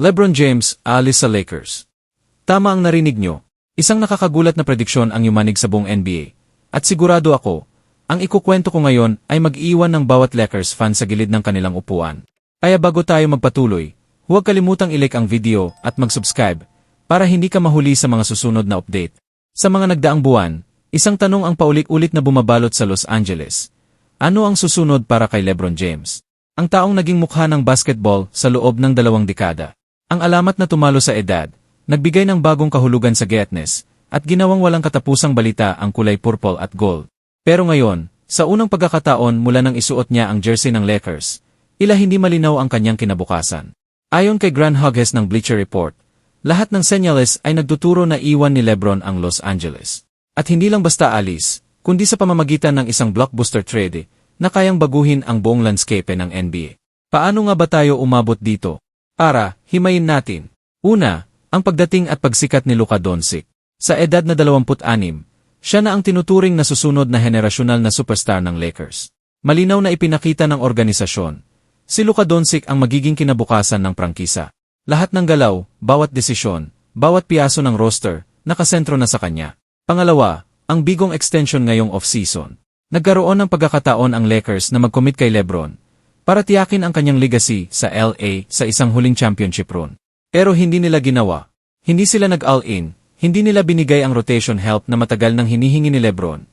LeBron James, aalis sa Lakers. Tama ang narinig nyo. Isang nakakagulat na prediksyon ang yumanig sa buong NBA. At sigurado ako, ang ikukwento ko ngayon ay mag-iwan ng bawat Lakers fan sa gilid ng kanilang upuan. Kaya bago tayo magpatuloy, huwag kalimutang i-like ang video at mag-subscribe para hindi ka mahuli sa mga susunod na update. Sa mga nagdaang buwan, isang tanong ang paulit-ulit na bumabalot sa Los Angeles. Ano ang susunod para kay LeBron James? Ang taong naging mukha ng basketball sa loob ng dalawang dekada. Ang alamat na tumalo sa edad, nagbigay ng bagong kahulugan sa Getness, at ginawang walang katapusang balita ang kulay purple at gold. Pero ngayon, sa unang pagkakataon mula nang isuot niya ang jersey ng Lakers, ila hindi malinaw ang kanyang kinabukasan. Ayon kay Grant Hughes ng Bleacher Report, lahat ng senyales ay nagtuturo na iwan ni Lebron ang Los Angeles. At hindi lang basta alis, kundi sa pamamagitan ng isang blockbuster trade na kayang baguhin ang buong landscape ng NBA. Paano nga ba tayo umabot dito? Para, himayin natin. Una, ang pagdating at pagsikat ni Luka Doncic. Sa edad na 26, siya na ang tinuturing na susunod na henerasyonal na superstar ng Lakers. Malinaw na ipinakita ng organisasyon. Si Luka Doncic ang magiging kinabukasan ng prangkisa. Lahat ng galaw, bawat desisyon, bawat piyaso ng roster, nakasentro na sa kanya. Pangalawa, ang bigong extension ngayong off-season. Nagkaroon ng pagkakataon ang Lakers na mag-commit kay Lebron para tiyakin ang kanyang legacy sa LA sa isang huling championship run. Pero hindi nila ginawa. Hindi sila nag-all-in, hindi nila binigay ang rotation help na matagal nang hinihingi ni Lebron,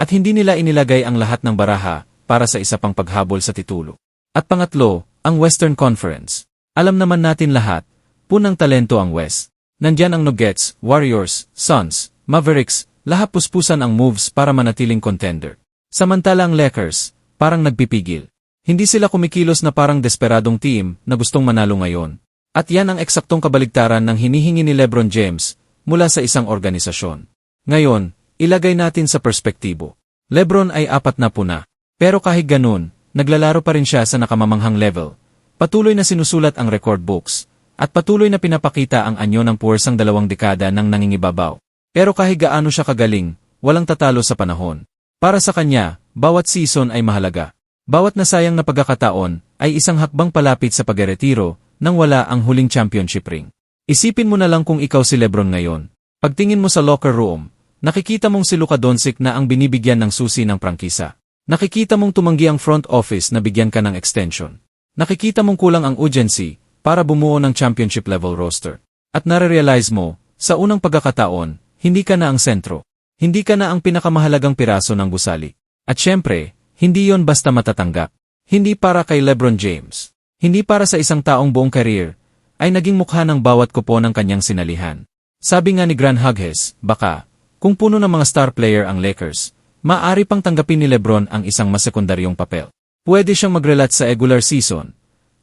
at hindi nila inilagay ang lahat ng baraha para sa isa pang paghabol sa titulo. At pangatlo, ang Western Conference. Alam naman natin lahat, punang talento ang West. Nandyan ang Nuggets, Warriors, Suns, Mavericks, lahat puspusan ang moves para manatiling contender. Samantala ang Lakers, parang nagpipigil. Hindi sila kumikilos na parang desperadong team na gustong manalo ngayon. At yan ang eksaktong kabaligtaran ng hinihingi ni Lebron James mula sa isang organisasyon. Ngayon, ilagay natin sa perspektibo. Lebron ay apat na puna. Pero kahit ganun, naglalaro pa rin siya sa nakamamanghang level. Patuloy na sinusulat ang record books. At patuloy na pinapakita ang anyo ng puwersang dalawang dekada ng nangingibabaw. Pero kahit gaano siya kagaling, walang tatalo sa panahon. Para sa kanya, bawat season ay mahalaga. Bawat nasayang na pagkakataon ay isang hakbang palapit sa pagretiro nang wala ang huling championship ring. Isipin mo na lang kung ikaw si Lebron ngayon. Pagtingin mo sa locker room, nakikita mong si Luka Doncic na ang binibigyan ng susi ng prangkisa. Nakikita mong tumanggi ang front office na bigyan ka ng extension. Nakikita mong kulang ang urgency para bumuo ng championship level roster. At nare-realize mo, sa unang pagkakataon, hindi ka na ang sentro. Hindi ka na ang pinakamahalagang piraso ng gusali. At syempre, hindi yon basta matatanggap. Hindi para kay Lebron James. Hindi para sa isang taong buong career, ay naging mukha ng bawat kupo ng kanyang sinalihan. Sabi nga ni Grant Hughes, baka, kung puno ng mga star player ang Lakers, maaari pang tanggapin ni Lebron ang isang mas sekundaryong papel. Pwede siyang mag-relat sa regular season,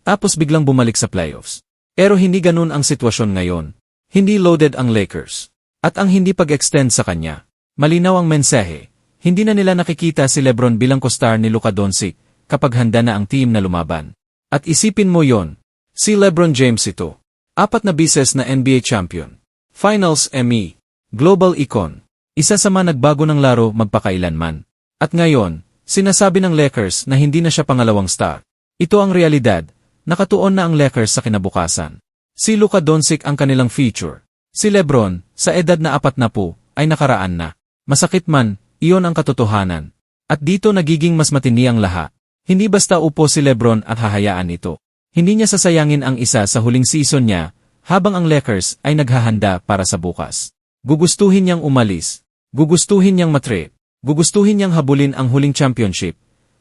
tapos biglang bumalik sa playoffs. Pero hindi ganun ang sitwasyon ngayon. Hindi loaded ang Lakers. At ang hindi pag-extend sa kanya, Malinaw ang mensahe, hindi na nila nakikita si Lebron bilang kostar ni Luka Doncic kapag handa na ang team na lumaban. At isipin mo yon, si Lebron James ito. Apat na bises na NBA champion. Finals ME. Global Icon. Isa sa mga nagbago ng laro magpakailanman. At ngayon, sinasabi ng Lakers na hindi na siya pangalawang star. Ito ang realidad, nakatuon na ang Lakers sa kinabukasan. Si Luka Doncic ang kanilang feature. Si Lebron, sa edad na apat na po, ay nakaraan na. Masakit man, iyon ang katotohanan. At dito nagiging mas matindi ang laha. Hindi basta upo si Lebron at hahayaan ito. Hindi niya sasayangin ang isa sa huling season niya, habang ang Lakers ay naghahanda para sa bukas. Gugustuhin niyang umalis. Gugustuhin niyang matrip. Gugustuhin niyang habulin ang huling championship,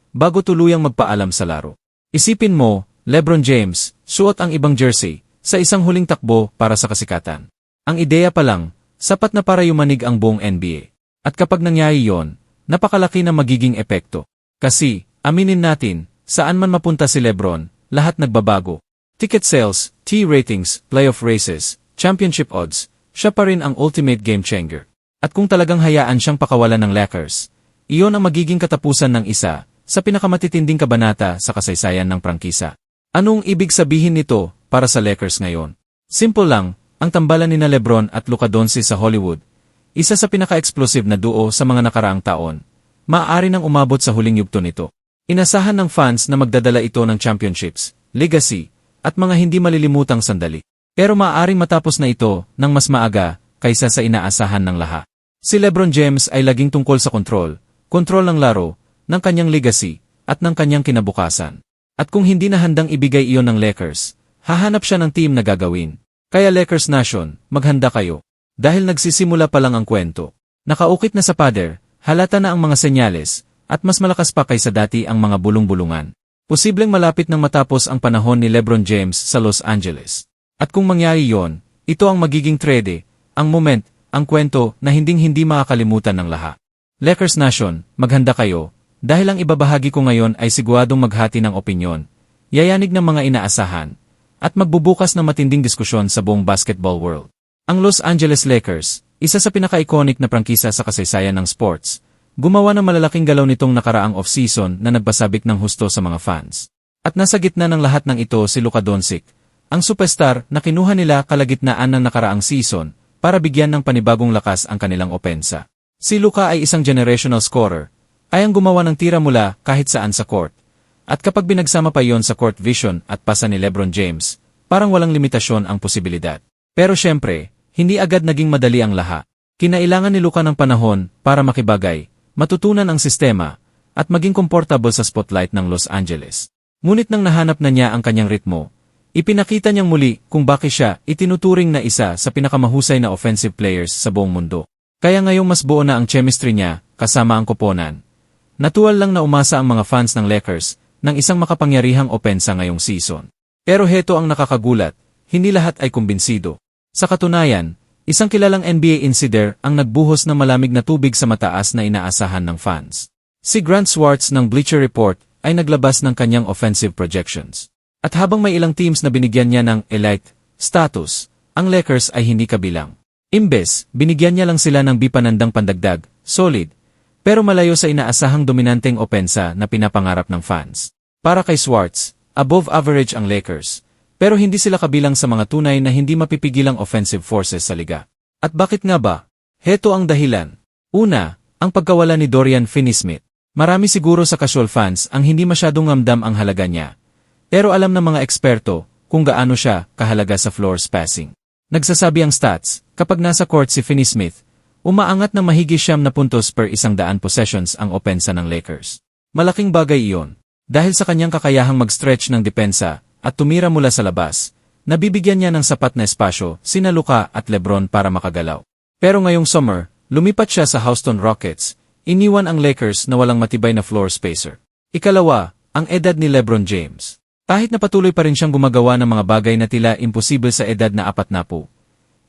bago tuluyang magpaalam sa laro. Isipin mo, Lebron James, suot ang ibang jersey, sa isang huling takbo para sa kasikatan. Ang ideya pa lang, sapat na para yumanig ang buong NBA. At kapag nangyari yon, napakalaki na magiging epekto. Kasi, aminin natin, saan man mapunta si Lebron, lahat nagbabago. Ticket sales, T-ratings, playoff races, championship odds, siya pa rin ang ultimate game changer. At kung talagang hayaan siyang pakawalan ng Lakers, iyon ang magiging katapusan ng isa sa pinakamatitinding kabanata sa kasaysayan ng prangkisa. Anong ibig sabihin nito para sa Lakers ngayon? Simple lang, ang tambalan ni na Lebron at Luka Doncic sa Hollywood isa sa pinaka-explosive na duo sa mga nakaraang taon. Maaari nang umabot sa huling yugto nito. Inasahan ng fans na magdadala ito ng championships, legacy, at mga hindi malilimutang sandali. Pero maaaring matapos na ito ng mas maaga kaysa sa inaasahan ng lahat. Si Lebron James ay laging tungkol sa kontrol, kontrol ng laro, ng kanyang legacy, at ng kanyang kinabukasan. At kung hindi na handang ibigay iyon ng Lakers, hahanap siya ng team na gagawin. Kaya Lakers Nation, maghanda kayo. Dahil nagsisimula pa lang ang kwento. Nakaukit na sa pader, halata na ang mga senyales, at mas malakas pa kaysa dati ang mga bulong-bulungan. Posibleng malapit nang matapos ang panahon ni Lebron James sa Los Angeles. At kung mangyari yon, ito ang magiging trade, ang moment, ang kwento na hinding-hindi makakalimutan ng lahat. Lakers Nation, maghanda kayo, dahil ang ibabahagi ko ngayon ay siguradong maghati ng opinyon, yayanig ng mga inaasahan, at magbubukas ng matinding diskusyon sa buong basketball world. Ang Los Angeles Lakers, isa sa pinaka-iconic na prangkisa sa kasaysayan ng sports, gumawa ng malalaking galaw nitong nakaraang off-season na nagbasabik ng husto sa mga fans. At nasa gitna ng lahat ng ito si Luka Doncic, ang superstar na kinuha nila kalagitnaan ng nakaraang season para bigyan ng panibagong lakas ang kanilang opensa. Si Luka ay isang generational scorer, ay ang gumawa ng tira mula kahit saan sa court. At kapag binagsama pa yon sa court vision at pasa ni Lebron James, parang walang limitasyon ang posibilidad. Pero syempre, hindi agad naging madali ang laha. Kinailangan ni Luka ng panahon para makibagay, matutunan ang sistema, at maging komportable sa spotlight ng Los Angeles. Ngunit nang nahanap na niya ang kanyang ritmo, Ipinakita niyang muli kung bakit siya itinuturing na isa sa pinakamahusay na offensive players sa buong mundo. Kaya ngayong mas buo na ang chemistry niya kasama ang koponan. Natuwal lang na umasa ang mga fans ng Lakers ng isang makapangyarihang opensa ngayong season. Pero heto ang nakakagulat, hindi lahat ay kumbinsido. Sa katunayan, isang kilalang NBA insider ang nagbuhos ng malamig na tubig sa mataas na inaasahan ng fans. Si Grant Swartz ng Bleacher Report ay naglabas ng kanyang offensive projections. At habang may ilang teams na binigyan niya ng elite status, ang Lakers ay hindi kabilang. Imbes, binigyan niya lang sila ng bipanandang pandagdag, solid, pero malayo sa inaasahang dominanteng opensa na pinapangarap ng fans. Para kay Swartz, above average ang Lakers, pero hindi sila kabilang sa mga tunay na hindi mapipigilang offensive forces sa liga. At bakit nga ba? Heto ang dahilan. Una, ang pagkawala ni Dorian Finney-Smith. Marami siguro sa casual fans ang hindi masyadong ngamdam ang halaga niya, pero alam ng mga eksperto kung gaano siya kahalaga sa floor spacing. Nagsasabi ang stats, kapag nasa court si Finney Smith, umaangat na mahigi siyam na puntos per isang daan possessions ang opensa ng Lakers. Malaking bagay iyon, dahil sa kanyang kakayahang mag-stretch ng depensa at tumira mula sa labas, nabibigyan niya ng sapat na espasyo sina Luka at Lebron para makagalaw. Pero ngayong summer, lumipat siya sa Houston Rockets, iniwan ang Lakers na walang matibay na floor spacer. Ikalawa, ang edad ni Lebron James. Kahit na patuloy pa rin siyang gumagawa ng mga bagay na tila imposible sa edad na apat na po.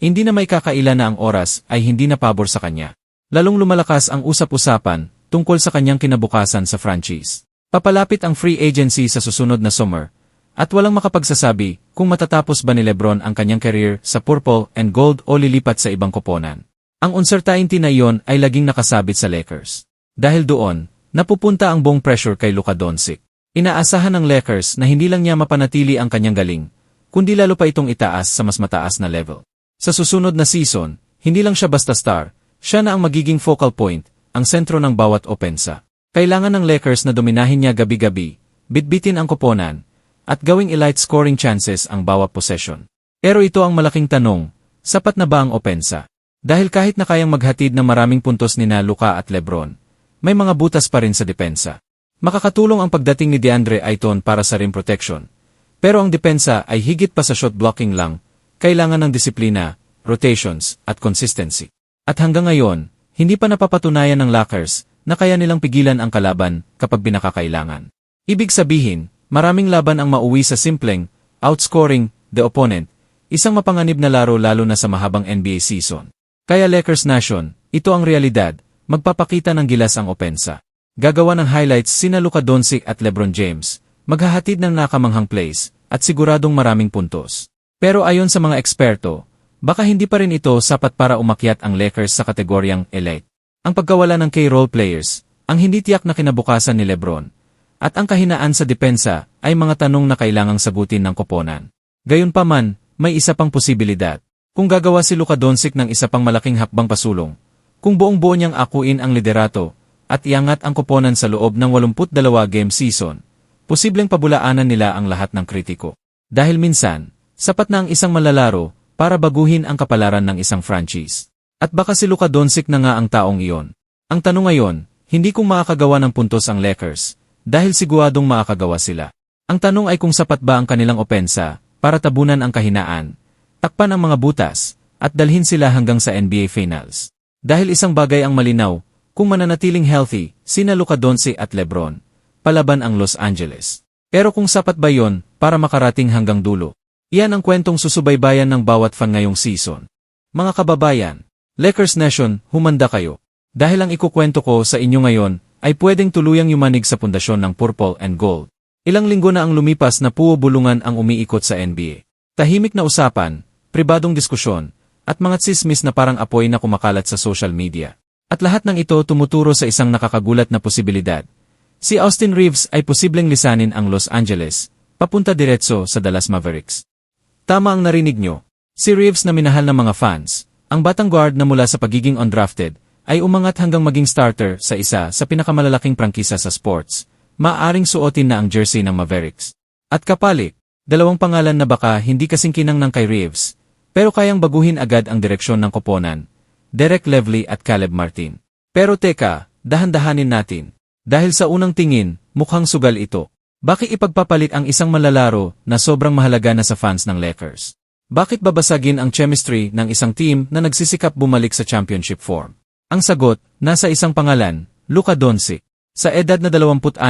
Hindi na may kakaila na ang oras ay hindi na pabor sa kanya. Lalong lumalakas ang usap-usapan tungkol sa kanyang kinabukasan sa franchise. Papalapit ang free agency sa susunod na summer, at walang makapagsasabi kung matatapos ba ni Lebron ang kanyang career sa purple and gold o lilipat sa ibang koponan. Ang uncertainty na iyon ay laging nakasabit sa Lakers. Dahil doon, napupunta ang buong pressure kay Luka Doncic. Inaasahan ng Lakers na hindi lang niya mapanatili ang kanyang galing, kundi lalo pa itong itaas sa mas mataas na level. Sa susunod na season, hindi lang siya basta star, siya na ang magiging focal point, ang sentro ng bawat opensa. Kailangan ng Lakers na dominahin niya gabi-gabi, bitbitin ang koponan, at gawing elite scoring chances ang bawat possession. Pero ito ang malaking tanong, sapat na ba ang opensa? Dahil kahit na kayang maghatid ng maraming puntos ni Luka at Lebron, may mga butas pa rin sa depensa. Makakatulong ang pagdating ni DeAndre Ayton para sa rim protection. Pero ang depensa ay higit pa sa shot blocking lang, kailangan ng disiplina, rotations, at consistency. At hanggang ngayon, hindi pa napapatunayan ng Lakers na kaya nilang pigilan ang kalaban kapag binakakailangan. Ibig sabihin, maraming laban ang mauwi sa simpleng, outscoring, the opponent, isang mapanganib na laro lalo na sa mahabang NBA season. Kaya Lakers Nation, ito ang realidad, magpapakita ng gilas ang opensa. Gagawa ng highlights sina Luka Doncic at Lebron James, maghahatid ng nakamanghang plays, at siguradong maraming puntos. Pero ayon sa mga eksperto, baka hindi pa rin ito sapat para umakyat ang Lakers sa kategoryang elite. Ang pagkawala ng key-role players, ang hindi tiyak na kinabukasan ni Lebron, at ang kahinaan sa depensa ay mga tanong na kailangang sagutin ng koponan. Gayunpaman, may isa pang posibilidad. Kung gagawa si Luka Doncic ng isa pang malaking hakbang pasulong, kung buong buo niyang akuin ang liderato, at iangat ang koponan sa loob ng 82 game season, posibleng pabulaanan nila ang lahat ng kritiko. Dahil minsan, sapat na ang isang malalaro para baguhin ang kapalaran ng isang franchise. At baka si Luka Doncic na nga ang taong iyon. Ang tanong ngayon, hindi kung makakagawa ng puntos ang Lakers, dahil siguradong makakagawa sila. Ang tanong ay kung sapat ba ang kanilang opensa para tabunan ang kahinaan, takpan ang mga butas, at dalhin sila hanggang sa NBA Finals. Dahil isang bagay ang malinaw, kung mananatiling healthy, sina Luka Doncic at Lebron, palaban ang Los Angeles. Pero kung sapat ba yon para makarating hanggang dulo? Iyan ang kwentong susubaybayan ng bawat fan ngayong season. Mga kababayan, Lakers Nation, humanda kayo. Dahil ang ikukwento ko sa inyo ngayon ay pwedeng tuluyang yumanig sa pundasyon ng purple and gold. Ilang linggo na ang lumipas na puo bulungan ang umiikot sa NBA. Tahimik na usapan, pribadong diskusyon, at mga tsismis na parang apoy na kumakalat sa social media. At lahat ng ito tumuturo sa isang nakakagulat na posibilidad. Si Austin Reeves ay posibleng lisanin ang Los Angeles, papunta diretso sa Dallas Mavericks. Tama ang narinig nyo. Si Reeves na minahal ng mga fans, ang batang guard na mula sa pagiging undrafted, ay umangat hanggang maging starter sa isa sa pinakamalalaking prangkisa sa sports, maaring suotin na ang jersey ng Mavericks. At kapalit, dalawang pangalan na baka hindi kasing kinang ng kay Reeves, pero kayang baguhin agad ang direksyon ng koponan, Derek Lively at Caleb Martin. Pero teka, dahan-dahanin natin. Dahil sa unang tingin, mukhang sugal ito. Bakit ipagpapalit ang isang malalaro na sobrang mahalaga na sa fans ng Lakers? Bakit babasagin ang chemistry ng isang team na nagsisikap bumalik sa championship form? Ang sagot, nasa isang pangalan, Luka Doncic. Sa edad na 26,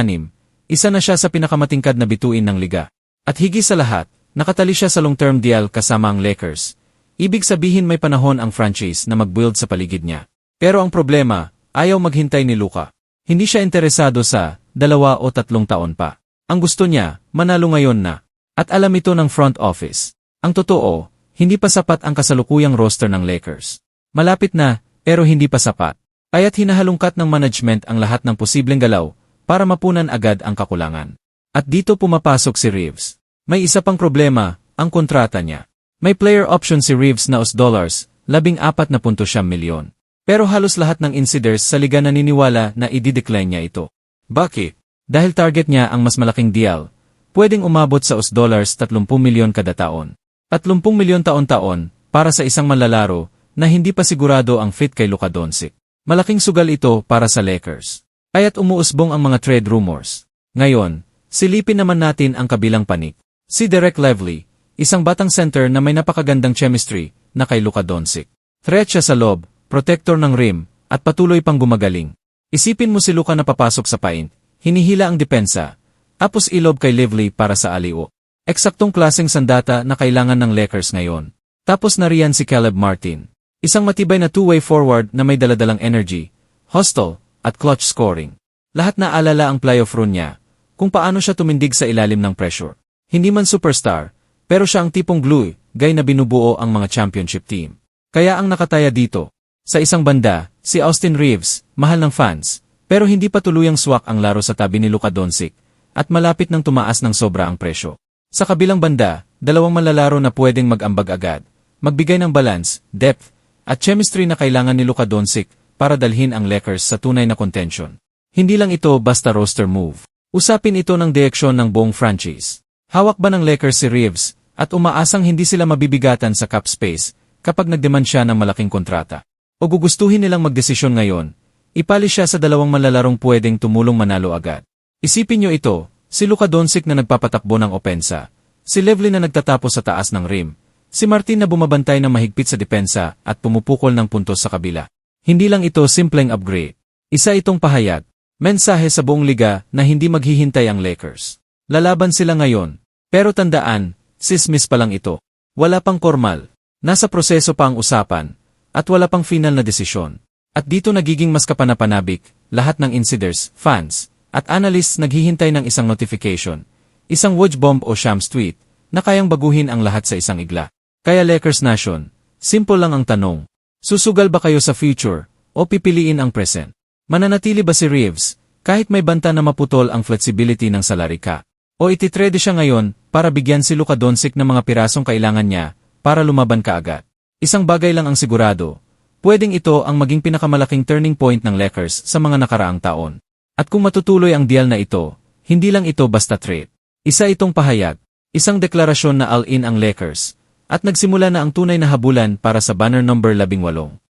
isa na siya sa pinakamatingkad na bituin ng liga. At higi sa lahat, nakatali siya sa long-term deal kasama ang Lakers. Ibig sabihin may panahon ang franchise na mag-build sa paligid niya. Pero ang problema, ayaw maghintay ni Luka. Hindi siya interesado sa dalawa o tatlong taon pa. Ang gusto niya, manalo ngayon na. At alam ito ng front office. Ang totoo, hindi pa sapat ang kasalukuyang roster ng Lakers. Malapit na, pero hindi pa sapat. Kaya't hinahalungkat ng management ang lahat ng posibleng galaw para mapunan agad ang kakulangan. At dito pumapasok si Reeves. May isa pang problema, ang kontrata niya. May player option si Reeves na US dollars, labing apat na punto siyam milyon. Pero halos lahat ng insiders sa liga naniniwala na i-decline niya ito. Bakit? Dahil target niya ang mas malaking deal, pwedeng umabot sa US dollars 30 milyon kada taon. 30 milyon taon-taon para sa isang manlalaro na hindi pa sigurado ang fit kay Luka Doncic. Malaking sugal ito para sa Lakers. Kaya't umuusbong ang mga trade rumors. Ngayon, silipin naman natin ang kabilang panik. Si Derek Lively, isang batang center na may napakagandang chemistry na kay Luka Doncic. Threat siya sa lob, protector ng rim, at patuloy pang gumagaling. Isipin mo si Luka na papasok sa paint, hinihila ang depensa, tapos ilob kay Lively para sa aliwo. Eksaktong klaseng sandata na kailangan ng Lakers ngayon. Tapos nariyan si Caleb Martin. Isang matibay na two-way forward na may daladalang energy, hustle, at clutch scoring. Lahat na alala ang playoff run niya, kung paano siya tumindig sa ilalim ng pressure. Hindi man superstar, pero siya ang tipong glue, gay na binubuo ang mga championship team. Kaya ang nakataya dito, sa isang banda, si Austin Reeves, mahal ng fans, pero hindi pa tuluyang swak ang laro sa tabi ni Luka Doncic, at malapit nang tumaas ng sobra ang presyo. Sa kabilang banda, dalawang malalaro na pwedeng mag-ambag agad, magbigay ng balance, depth, at chemistry na kailangan ni Luka Doncic para dalhin ang Lakers sa tunay na contention. Hindi lang ito basta roster move. Usapin ito ng direksyon ng buong franchise. Hawak ba ng Lakers si Reeves at umaasang hindi sila mabibigatan sa cap space kapag nagdemand siya ng malaking kontrata? O gugustuhin nilang magdesisyon ngayon, ipali siya sa dalawang malalarong pwedeng tumulong manalo agad. Isipin nyo ito, si Luka Doncic na nagpapatakbo ng opensa, si Levly na nagtatapos sa taas ng rim, Si Martin na bumabantay ng mahigpit sa depensa at pumupukol ng puntos sa kabila. Hindi lang ito simpleng upgrade. Isa itong pahayag, mensahe sa buong liga na hindi maghihintay ang Lakers. Lalaban sila ngayon. Pero tandaan, sismis pa lang ito. Wala pang kormal. Nasa proseso pa ang usapan. At wala pang final na desisyon. At dito nagiging mas kapanapanabik, lahat ng insiders, fans, at analysts naghihintay ng isang notification. Isang woj bomb o shams tweet na kayang baguhin ang lahat sa isang igla. Kaya Lakers Nation, simple lang ang tanong. Susugal ba kayo sa future o pipiliin ang present? Mananatili ba si Reeves kahit may banta na maputol ang flexibility ng salary cap? O ititrade siya ngayon para bigyan si Luka Doncic ng mga pirasong kailangan niya para lumaban kaagad? Isang bagay lang ang sigurado, pwedeng ito ang maging pinakamalaking turning point ng Lakers sa mga nakaraang taon. At kung matutuloy ang deal na ito, hindi lang ito basta trade. Isa itong pahayag, Isang deklarasyon na all-in ang Lakers, at nagsimula na ang tunay na habulan para sa banner number 18.